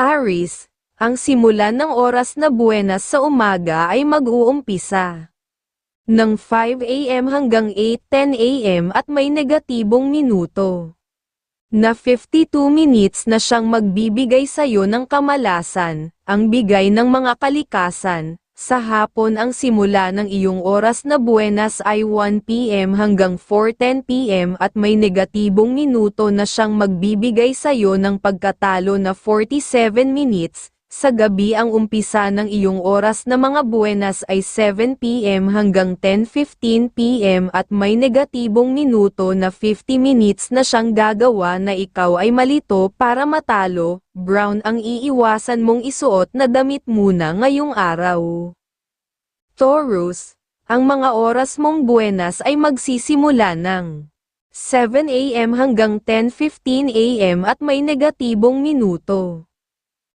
Aris, ang simula ng oras na buenas sa umaga ay mag-uumpisa ng 5 a.m. hanggang 8.10 a.m. at may negatibong minuto na 52 minutes na siyang magbibigay sa'yo ng kamalasan, ang bigay ng mga kalikasan. Sa hapon ang simula ng iyong oras na buenas ay 1pm hanggang 4.10pm at may negatibong minuto na siyang magbibigay sa'yo ng pagkatalo na 47 minutes, sa gabi ang umpisa ng iyong oras na mga buenas ay 7pm hanggang 10.15pm at may negatibong minuto na 50 minutes na siyang gagawa na ikaw ay malito para matalo, brown ang iiwasan mong isuot na damit muna ngayong araw. Taurus, ang mga oras mong buenas ay magsisimula ng 7 a.m. hanggang 10.15 a.m. at may negatibong minuto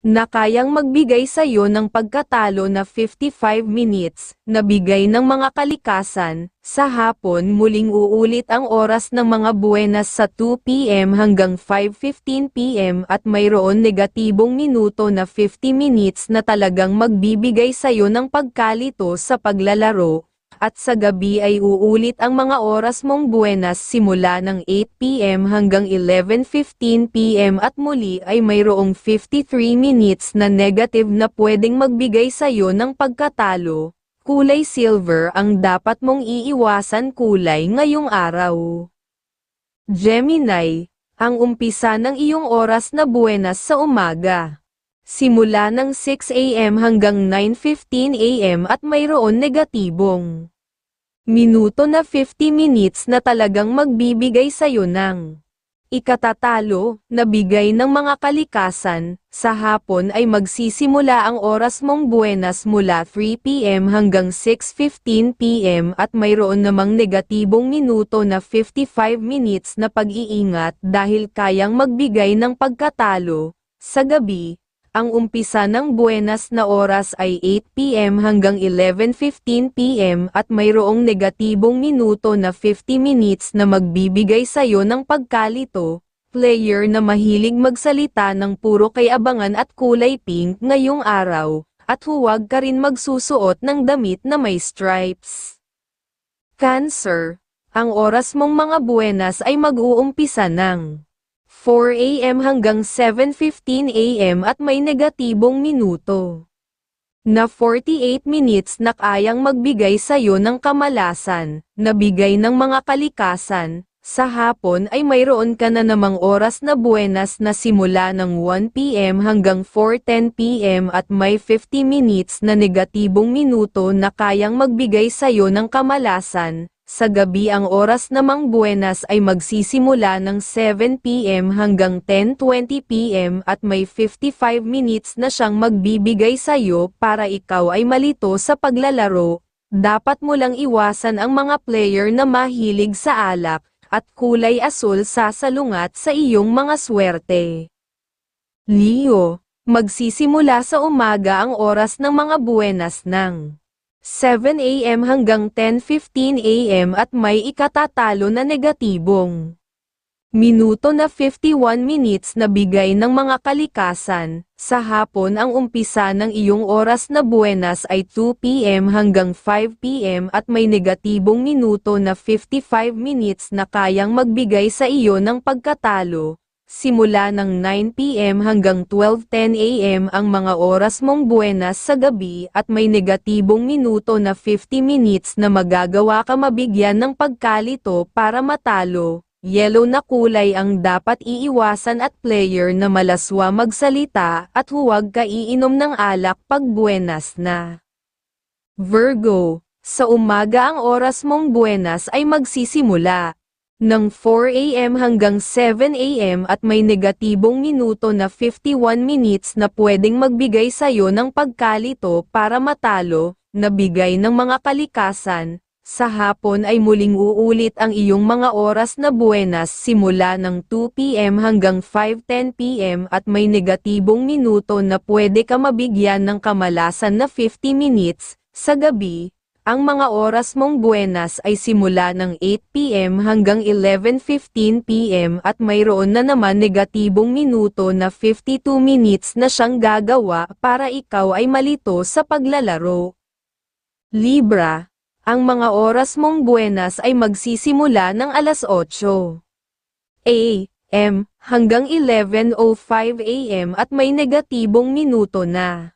na kayang magbigay sa iyo ng pagkatalo na 55 minutes, na bigay ng mga kalikasan, sa hapon muling uulit ang oras ng mga buenas sa 2pm hanggang 5.15pm at mayroon negatibong minuto na 50 minutes na talagang magbibigay sa iyo ng pagkalito sa paglalaro, at sa gabi ay uulit ang mga oras mong buenas simula ng 8pm hanggang 11.15pm at muli ay mayroong 53 minutes na negative na pwedeng magbigay sa iyo ng pagkatalo. Kulay silver ang dapat mong iiwasan kulay ngayong araw. Gemini, ang umpisa ng iyong oras na buenas sa umaga simula ng 6 a.m. hanggang 9.15 a.m. at mayroon negatibong minuto na 50 minutes na talagang magbibigay sa'yo ng ikatatalo na bigay ng mga kalikasan, sa hapon ay magsisimula ang oras mong buenas mula 3pm hanggang 6.15pm at mayroon namang negatibong minuto na 55 minutes na pag-iingat dahil kayang magbigay ng pagkatalo, sa gabi, ang umpisa ng buenas na oras ay 8pm hanggang 11.15pm at mayroong negatibong minuto na 50 minutes na magbibigay sa'yo ng pagkalito, player na mahilig magsalita ng puro kay abangan at kulay pink ngayong araw, at huwag ka rin magsusuot ng damit na may stripes. Cancer, ang oras mong mga buenas ay mag-uumpisa ng 4 a.m. hanggang 7.15 a.m. at may negatibong minuto na 48 minutes na kayang magbigay sa iyo ng kamalasan, na bigay ng mga kalikasan, sa hapon ay mayroon ka na namang oras na buenas na simula ng 1pm hanggang 4.10pm at may 50 minutes na negatibong minuto na kayang magbigay sa iyo ng kamalasan, sa gabi ang oras namang buenas ay magsisimula ng 7pm hanggang 10.20pm at may 55 minutes na siyang magbibigay sa iyo para ikaw ay malito sa paglalaro. Dapat mo lang iwasan ang mga player na mahilig sa alak, at kulay asul sasalungat sa iyong mga swerte. Leo, magsisimula sa umaga ang oras ng mga buenas ng 7 a.m. hanggang 10.15 a.m. at may ikatatalo na negatibong minuto na 51 minutes na bigay ng mga kalikasan. Sa hapon ang umpisa ng iyong oras na buenas ay 2 p.m. hanggang 5 p.m. at may negatibong minuto na 55 minutes na kayang magbigay sa iyo ng pagkatalo simula ng 9pm hanggang 12.10am ang mga oras mong buenas sa gabi at may negatibong minuto na 50 minutes na magagawa ka mabigyan ng pagkalito para matalo. Yellow na kulay ang dapat iiwasan at player na malaswa magsalita at huwag ka iinom ng alak pag buenas na. Virgo, sa umaga ang oras mong buenas ay magsisimula ng 4 a.m. hanggang 7 a.m. at may negatibong minuto na 51 minutes na pwedeng magbigay sa'yo ng pagkalito para matalo, na bigay ng mga kalikasan. Sa hapon ay muling uulit ang iyong mga oras na buenas simula ng 2 p.m. hanggang 5.10 p.m. at may negatibong minuto na pwede ka mabigyan ng kamalasan na 50 minutes. Sa gabi, ang mga oras mong buenas ay simula ng 8pm hanggang 11.15pm at mayroon na naman negatibong minuto na 52 minutes na siyang gagawa para ikaw ay malito sa paglalaro. Libra, ang mga oras mong buenas ay magsisimula ng alas 8 a.m. hanggang 11.05 a.m. at may negatibong minuto na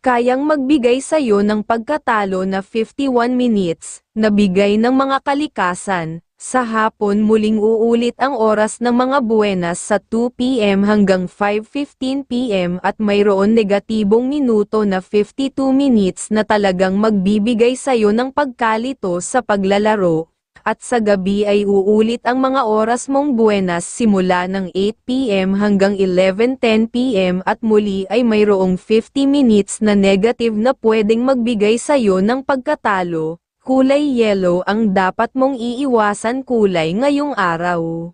kayang magbigay sa iyo ng pagkatalo na 51 minutes, na bigay ng mga kalikasan. Sa hapon muling uulit ang oras ng mga buenas sa 2pm hanggang 5.15pm at mayroon negatibong minuto na 52 minutes na talagang magbibigay sa iyo ng pagkalito sa paglalaro, at sa gabi ay uulit ang mga oras mong buenas simula ng 8pm hanggang 11.10pm at muli ay mayroong 50 minutes na negative na pwedeng magbigay sa iyo ng pagkatalo. Kulay yellow ang dapat mong iiwasan kulay ngayong araw.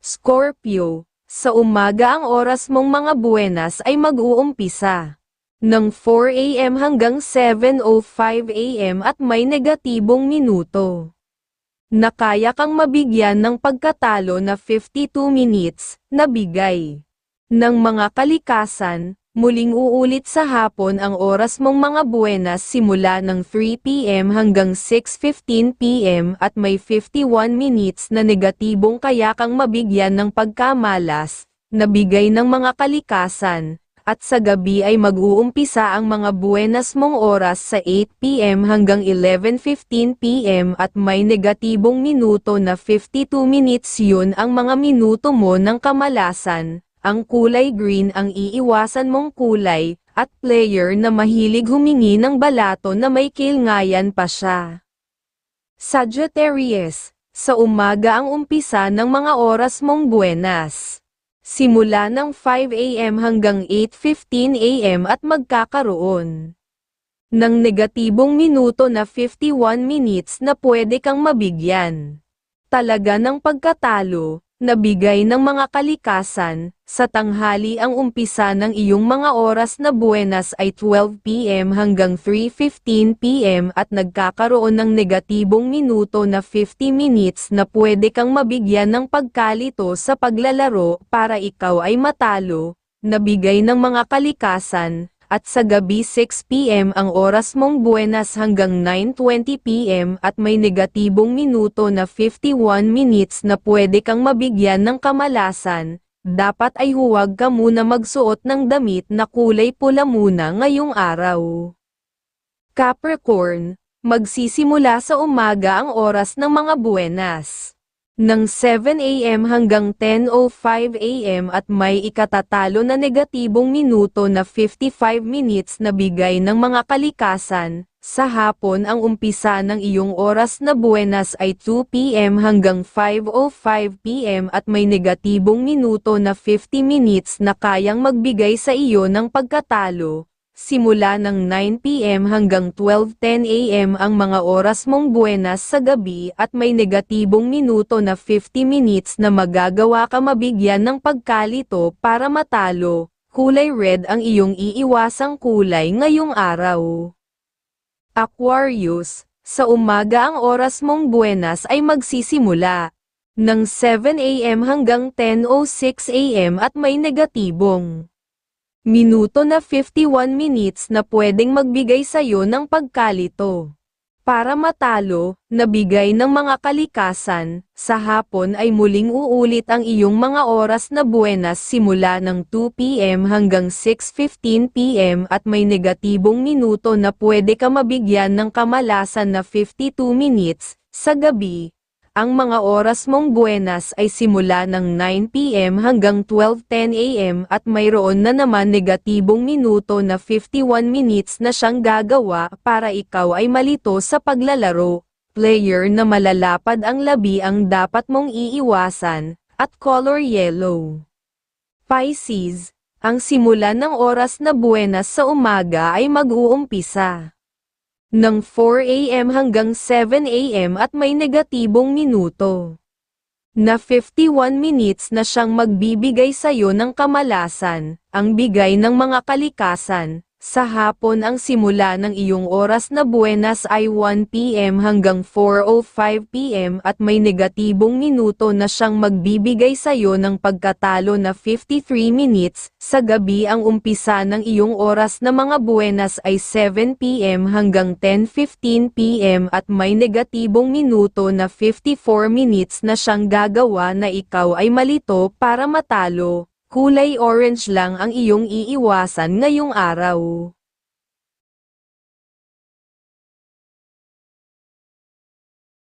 Scorpio, sa umaga ang oras mong mga buenas ay mag-uumpisa ng 4am hanggang 7.05am at may negatibong minuto na kaya kang mabigyan ng pagkatalo na 52 minutes, na bigay. Ng mga kalikasan, muling uulit sa hapon ang oras mong mga buenas simula ng 3pm hanggang 6.15pm at may 51 minutes na negatibong kaya kang mabigyan ng pagkamalas, na bigay ng mga kalikasan, at sa gabi ay mag-uumpisa ang mga buenas mong oras sa 8pm hanggang 11.15pm at may negatibong minuto na 52 minutes yun ang mga minuto mo ng kamalasan, ang kulay green ang iiwasan mong kulay, at player na mahilig humingi ng balato na may kilngayan pa siya. Sagittarius, sa umaga ang umpisa ng mga oras mong buenas simula ng 5 a.m. hanggang 8.15 a.m. at magkakaroon ng negatibong minuto na 51 minutes na pwede kang mabigyan. Talaga ng pagkatalo, nabigay ng mga kalikasan, sa tanghali ang umpisa ng iyong mga oras na buenas ay 12pm hanggang 3.15pm at nagkakaroon ng negatibong minuto na 50 minutes na pwede kang mabigyan ng pagkalito sa paglalaro para ikaw ay matalo, nabigay ng mga kalikasan, at sa gabi 6pm ang oras mong buenas hanggang 9.20pm at may negatibong minuto na 51 minutes na pwede kang mabigyan ng kamalasan, dapat ay huwag ka muna magsuot ng damit na kulay pula muna ngayong araw. Capricorn, magsisimula sa umaga ang oras ng mga buenas ng 7am hanggang 10.05am at may ikatatalo na negatibong minuto na 55 minutes na bigay ng mga kalikasan. Sa hapon ang umpisa ng iyong oras na buenas ay 2pm hanggang 5.05pm at may negatibong minuto na 50 minutes na kayang magbigay sa iyo ng pagkatalo simula ng 9pm hanggang 12.10am ang mga oras mong buenas sa gabi at may negatibong minuto na 50 minutes na magagawa ka mabigyan ng pagkalito para matalo, kulay red ang iyong iiwasang kulay ngayong araw. Aquarius, sa umaga ang oras mong buenas ay magsisimula ng 7am hanggang 10.06am at may negatibong minuto na 51 minutes na pwedeng magbigay sa'yo ng pagkalito. Para matalo, nabigay ng mga kalikasan, sa hapon ay muling uulit ang iyong mga oras na buenas simula ng 2pm hanggang 6.15pm at may negatibong minuto na pwede ka mabigyan ng kamalasan na 52 minutes, sa gabi, ang mga oras mong buenas ay simula ng 9pm hanggang 12.10am at mayroon na naman negatibong minuto na 51 minutes na siyang gagawa para ikaw ay malito sa paglalaro. Player na malalapad ang labi ang dapat mong iiwasan, at color yellow. Pisces, ang simula ng oras na buenas sa umaga ay mag-uumpisa ng 4am hanggang 7am at may negatibong minuto. Na 51 minutes na siyang magbibigay sa iyo ng kamalasan, ang bigay ng mga kalikasan, Sa hapon ang simula ng iyong oras na buenas ay 1pm hanggang 4.05pm at may negatibong minuto na siyang magbibigay sa'yo ng pagkatalo na 53 minutes. Sa gabi ang umpisa ng iyong oras na mga buenas ay 7pm hanggang 10.15pm at may negatibong minuto na 54 minutes na siyang gagawa na ikaw ay malito para matalo. Kulay orange lang ang iyong iiwasan ngayong araw.